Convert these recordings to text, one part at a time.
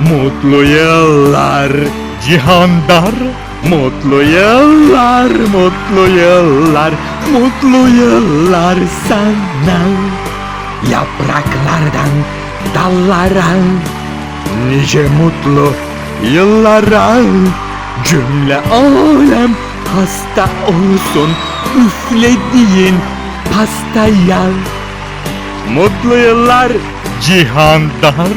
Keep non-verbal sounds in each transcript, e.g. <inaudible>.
Mutlu yıllar Cihandar. Mutlu yıllar, mutlu yıllar, mutlu yıllar sana Yapraklardan dallara Nice mutlu yıllara Cümle alem hasta olsun Üflediğin pastaya. Mutlu yıllar Cihandar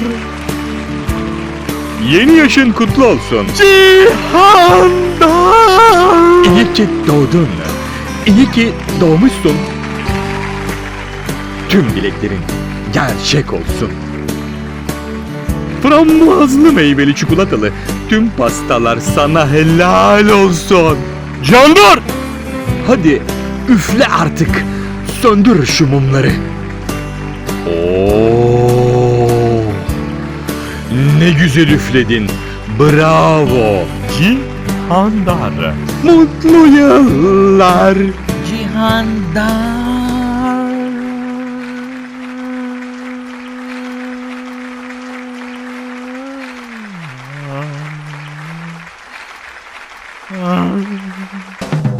Yeni yaşın kutlu olsun. Cihan'dan. İyi ki doğdun. İyi ki doğmuşsun. Tüm dileklerin gerçek olsun. Frambuazlı meyveli çikolatalı tüm pastalar sana helal olsun. Candur! Hadi üfle artık. Söndür şu mumları. Oo! Ne güzel üfledin. Bravo. Cihandar. Mutlu yıllar. Cihandar. <laughs>